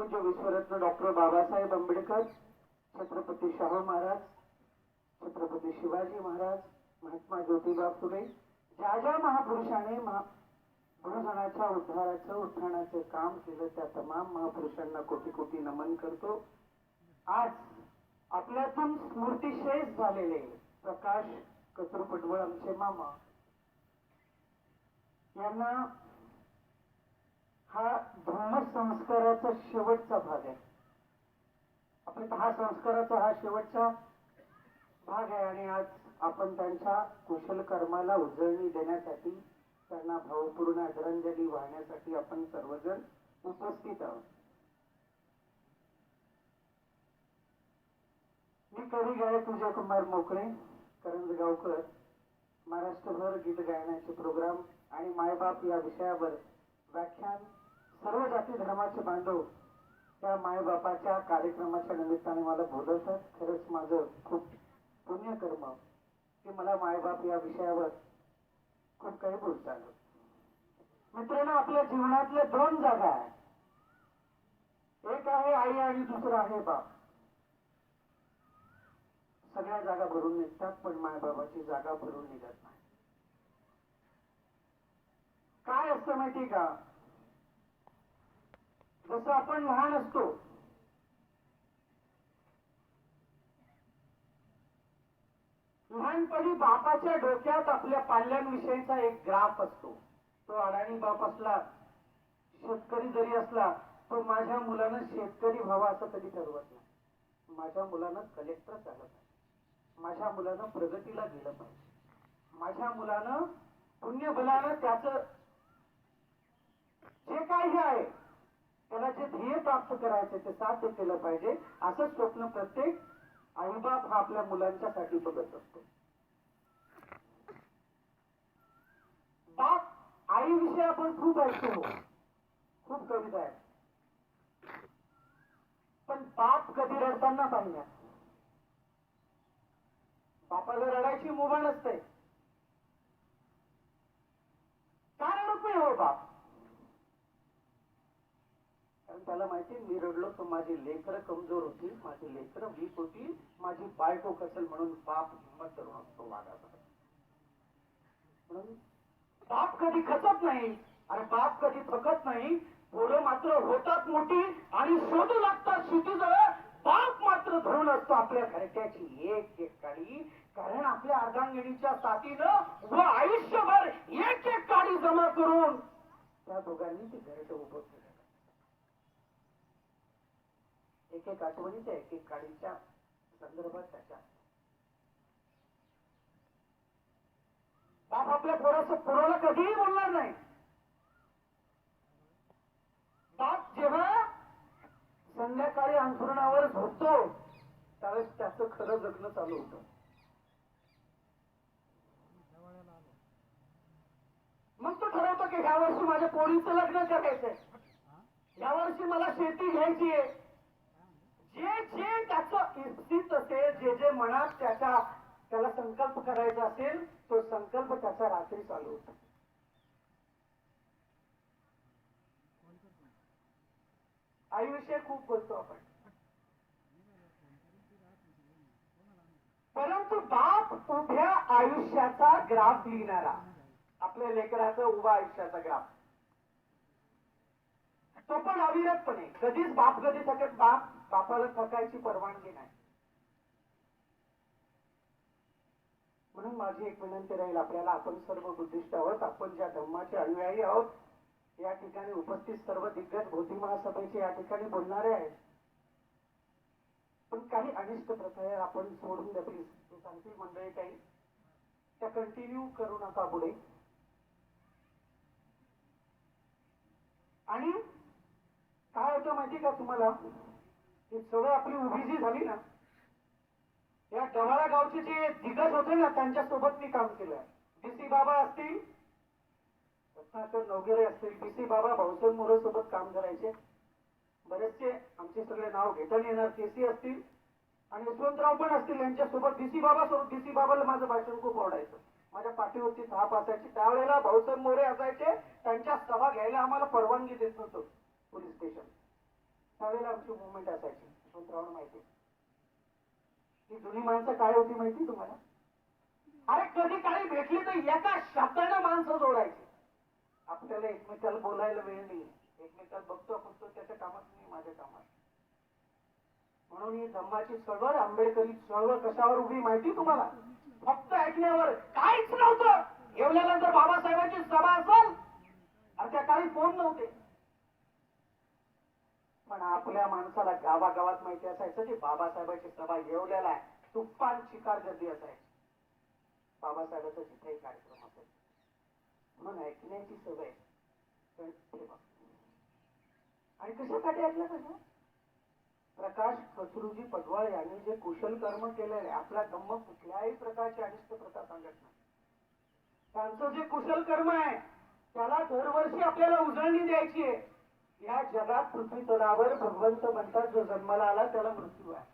पूज्य विश्वरत्न डॉक्टर बाबासाहेब आंबेडकर छत्रपती शाहू महाराज छत्रपती शिवाजी महाराज महात्मा ज्योतिबा फुले ज्या ज्या महापुरुषाने महाजनाच्या उद्धाराचं उत्थानाचं काम केलं त्या तमाम महापुरुषांना कोटी कोटी नमन करतो. आज आपल्यातून स्मृतिशेष झालेले प्रकाश कचरू पटवळ आमचे मामा. यांना हा ब्रह्मसंस्काराचा शेवटचा भाग आहे. आपण हा संस्काराचा हा शेवटचा भाग आहे आणि आज आपण त्यांच्या कुशल कर्माला उजळणी देण्यासाठी त्यांना भावपूर्ण आदरांजली वाहण्यासाठी आपण सर्वजण उपस्थित आहोत. मी कवी गायक विजयकुमार मोकळे करंजगावकर महाराष्ट्रभर गीत गायनाचे प्रोग्राम आणि मायबाप या विषयावर व्याख्यान सर्व जाती धर्माचे बांधव त्या मायबापाच्या कार्यक्रमाच्या निमित्ताने मला बोलवतात. खरंच माझं खूप पुण्यकर्म की मला मायबाप या विषयावर खूप काही बोलता आलं मित्रांनो आपल्या जीवनातल्या दोन जागा आहे एक आहे आई आणि दुसरं आहे बाप. सगळ्या जागा भरून निघतात पण मायबाबाची जागा भरून निघत नाही. काय असतं माहिती का? तसं आपण लहान असतो. लहानपणी बापाच्या डोक्यात आपल्या पाल्यांविषयीचा एक ग्राफ असतो. तो अडाणी बाप असला शेतकरी जरी असला तो माझ्या मुलानं शेतकरी व्हावा असं कधी ठरवत नाही. माझ्या मुलानं कलेक्टर झालं पाहिजे. माझ्या मुलानं प्रगतीला गेलं पाहिजे. माझ्या मुलानं पुण्यबलानं त्याच जे काही आहे त्याला जे ध्येय प्राप्त करायचे ते साध्य केलं पाहिजे. असं स्वप्न प्रत्येक आईबाप हा आपल्या मुलांच्यासाठी बघत असतो. बाप आई विषयी आपण खूप ऐकतो. खूप कविता आहे पण बाप कधी रडताना पाहिजे बापाला रडायची मुभा नसते. का रडत नाही हो बाप. त्याला माहिती मी रडलो तर माझी लेकर कमजोर होती माझी लेकर वीक होती माझी बायको कसल म्हणून बाप हिंमत करून असतो वागाचा म्हणून बाप कधी खचत नाही आणि बाप कधी थकत नाही पोरं मात्र होतात मोठी आणि शोधू लागतात शेतीजवळ बाप मात्र धरून असतो आपल्या घरट्याची एक एक काडी कारण आपल्या अर्धांगिणीच्या साथीनं व आयुष्यभर एक एक काडी जमा करून त्या दोघांनी ती घरट उभं केलं. एक एक आठवणीच्या एक एक काळीच्या संदर्भात त्याच्या. बाप आपल्या पोराचं पोराला कधीही बोलणार नाही. बाप जेव्हा संध्याकाळी अंथरुणावर झोपतो त्यावेळेस त्याचं खरं जगणं चालू होतं. मग तो ठरवतो की ह्या वर्षी माझ्या पोरीचं लग्न करायचंय. या वर्षी मला शेती घ्यायची आहे जे जे त्याचं इच्छित असेल जे जे मनात त्याचा त्याला संकल्प करायचा असेल तो संकल्प त्याचा रात्री चालू होतो. आईविषयी खूप बोलतो आपण. परंतु बाप उभ्या आयुष्याचा ग्राफ लिहिणारा आपल्या लेकराचा उभा आयुष्याचा ग्राफ. तो पण अविरतपणे कधीच बाप कधी थकत बाप बापाला थकायची परवानगी नाही. म्हणून माझी एक विनंती राहील आपल्याला आपण सर्व बुद्धिस्ट आहोत आपण ज्या धर्माचे अनुयायी आहोत या ठिकाणी उपस्थित सर्व दिग्गज भोती महासभेचे या ठिकाणी बोलणारे आहेत. पण काही अनिष्ट प्रथा आपण सोडून द्या प्लीज सांगतील मंडळी काही. त्या कंटिन्यू करू नका पुढे. आणि काय होतं माहिती का तुम्हाला? ही सगळं आपली उभी जी झाली ना या गव्हाळा गावचे जे दिग्गज होते ना त्यांच्यासोबत मी काम केलं डीसी बाबा असतील रत्नाकर नवगेरे असतील डीसी बाबा भाऊसन मोरे सोबत काम करायचे. बरेचसे आमचे सगळे नाव घेता येणार के सी असतील आणि यशवंतराव पण असतील यांच्यासोबत. डीसी बाबा सोबत डीसी बाबाला माझं भाषण खूप आवडायचं. माझ्या पाठीवरती धाप असायची. त्यावेळेला भाऊसन मोरे असायचे त्यांच्या सभा घ्यायला आम्हाला परवानगी देत नव्हतं. Police station. त्यावेळेला आमची मुवमेंट असायची यशवंतरावला माहिती. ती जुनी माणसं काय होती माहिती तुम्हाला? अरे कधी काळी भेटली तर एका शब्दानं माणसं जोडायची. आपल्याला एकमेकाला बोलायला वेळ नाही. एकमेकाला बघतो फक्त त्याच्या कामात नाही माझ्या कामात. म्हणून ही धम्माची चळवळ आंबेडकरी चळवळ कशावर उभी माहिती तुम्हाला? फक्त ऐकण्यावर. काहीच नव्हतं. येवल्यानंतर बाबासाहेबांची सभा असेल. अरे त्या काळी फोन नव्हते? पण आपल्या माणसाला गावागावात माहिती असायचं की बाबासाहेबांची सभा येवलेला आहे. तुफान शिकार गर्दी असायची. बाबासाहेबांचा जिथेही कार्यक्रम असेल म्हणून ऐकण्याची सवय आणि कशासाठी ऐकलं कसं प्रकाश खसरूजी पटवाळ यांनी जे कुशल कर्म केलेलं आहे आपला धम्म कुठल्याही प्रकारची अनिष्ट प्रथा सांगत नाही. त्यांचं जे कुशल कर्म आहे त्याला दरवर्षी आपल्याला उजळणी द्यायची आहे. या जगात पृथ्वी तलावर भगवंत म्हणतात जो जन्माला आला त्याला मृत्यू आहे.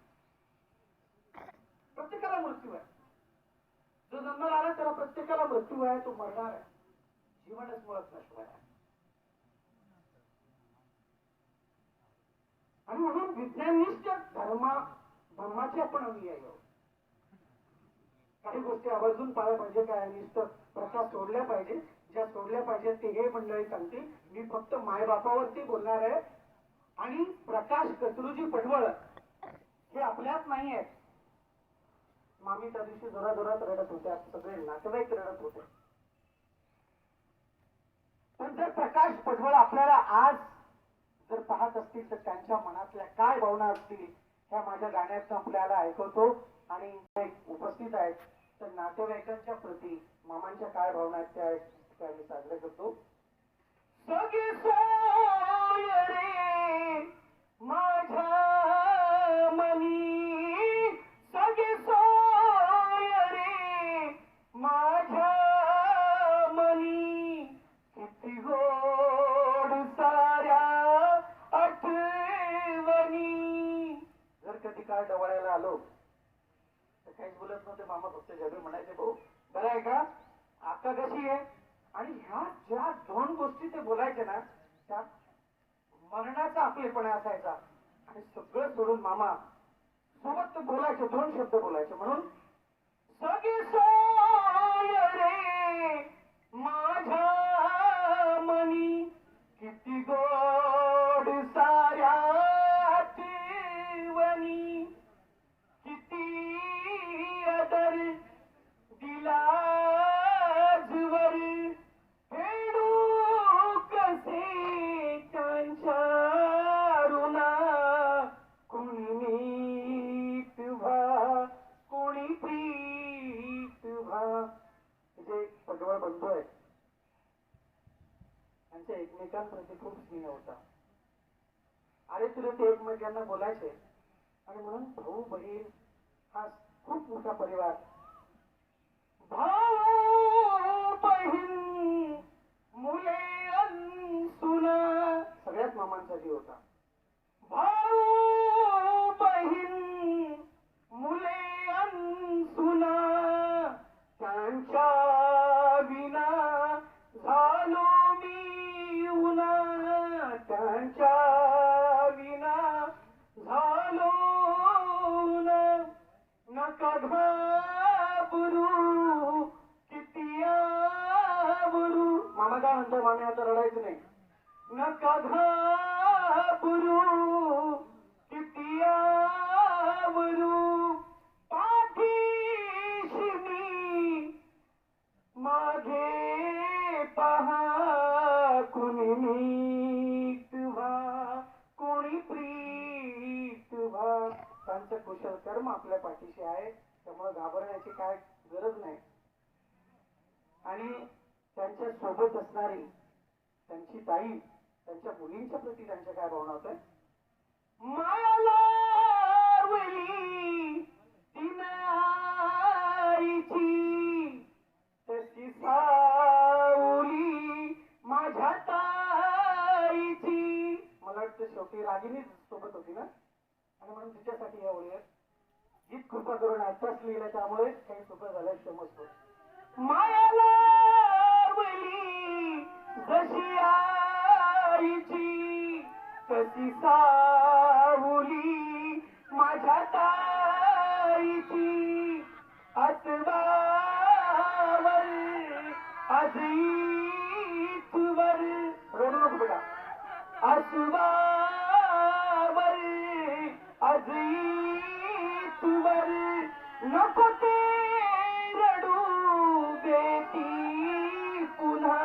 प्रत्येकाला मृत्यू आहे. जो जन्माला आला त्याला प्रत्येकाला मृत्यू आहे तो मरणार आहे. जीवनच मुळात नष्ट आहे. आणि म्हणून विज्ञाननिष्ठ धर्मा धर्माची आपण अनुयायी आहोत काही गोष्टी आवर्जून पाळल्या पाहिजे काय निष्ठ प्रथा सोडल्या पाहिजे. ज्या सोडल्या पाहिजे ते हे मंडळी सांगते. मी फक्त मायबापावरती बोलणार आहे. आणि प्रकाश कचरूजी पडवळ हे आपल्यात नाही आहेत. मामी त्या दिवशी जोराजोरात रडत होत्या. सगळे नातेवाईक रडत होते. पण जर प्रकाश पडवळ आपल्याला आज जर पाहत असतील तर त्यांच्या मनातल्या काय भावना असतील ह्या माझ्या गाण्यात आपल्याला ऐकवतो. आणि उपस्थित आहेत. तर नातेवाईकांच्या प्रती मामांच्या काय भावना आहेत त्या त्या मी साजरे करतो सगळे सोय रे माझ्या मनी. सगळे सोय रे माझ्या मनी. किती गोड साऱ्या आठवणी. जर कधी काय डवळायला आलो तर काहीच बोलत नव्हते. मामा फक्त जगह म्हणायचे भाऊ बरं आहे का? आता कशी आहे? आणि ह्या ज्या दोन गोष्टी ते बोलायचे ना त्या मरणाचा आपलेपणा असायचा. आणि सगळं सोडून मामा सोबत ते बोलायचे दोन शब्द बोलायचे. म्हणून सगळे त्यांच्या एकमेकांप्रती म्हणजे खूप स्नेह होता. अरे तुला ते एकमेकांना बोलायचे? आणि म्हणून भाऊ बहीण हा खूप मोठा परिवार. भाऊ बहीण मुले अन सुना सगळ्यात मामांचा जीव होता. नका घाबरू किती आवरू. मामा काय म्हणतो मामी आता रडायचं नाही. नका घाबरू किती आवरू. धर्म आपल्या पाठीशी आहे त्यामुळे घाबरण्याची काय गरज नाही. आणि त्यांच्यासोबत असणारी त्यांची ताई त्यांच्या मुलींच्या प्रती त्यांच्या काय भावना होत्या? सावली माझ्या ताईची. मला वाटतं शेवटी रागिनी सोबत होती ना आणि म्हणून तिच्यासाठी या ओळी आहेत गीत कृपा करून लिहिलं त्यामुळे काही सोपं झालं समजतो मायाला जशी नको ते रडू बेटी. पुन्हा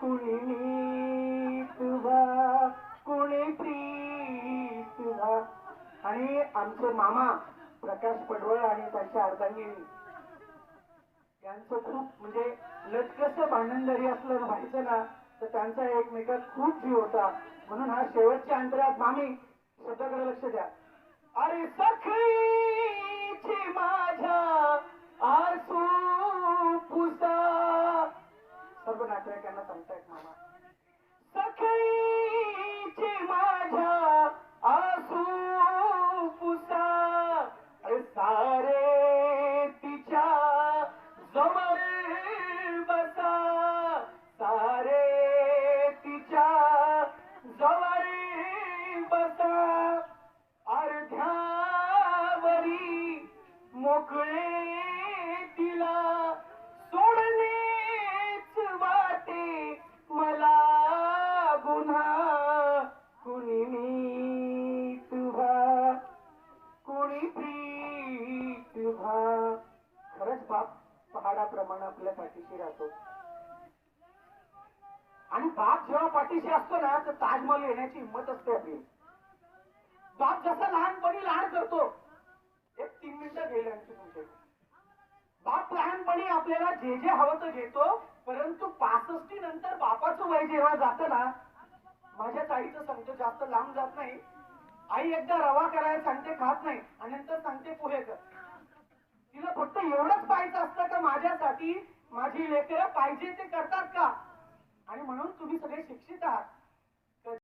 कुणी नीत व्हा कुणी प्रीत व्हा. आणि आमचे मामा प्रकाश पडवळ आणि त्यांच्या अर्धांगिनी यांचं खूप म्हणजे लटकस भांडण जरी असलं व्हायचं ना तर त्यांचा एकमेकात खूप जीव होता. म्हणून हा शेवटच्या अंतरात मामी शब्दाकडे लक्ष द्या. अरे सखी! सखीची माझ्या आसू पुसा सर्व नातेवाईकांना बाप जेव्हा पाठीशी असतो ना तर ताजमहल येण्याची हिंमत असते आपली. बाप जसा लहानपणी लहान करतो एक तीन मिनिटं गेले आमची तुमच्या बाप लहानपणी आपल्याला जे जे हवं तर घेतो परंतु पासष्टी नंतर बापाचं वय जेव्हा जातं ना माझ्याच आईचं सांगतो जास्त लांब जात नाही. आई एकदा रवा करायला सांगते खात नाही आणि नंतर सांगते पोहे कर. तिला फक्त एवढंच पाहायचं असतं का माझ्यासाठी माझी लेकरं पाहिजे ते करतात का? आणि म्हणून तुम्ही सगळे शिक्षित आहात.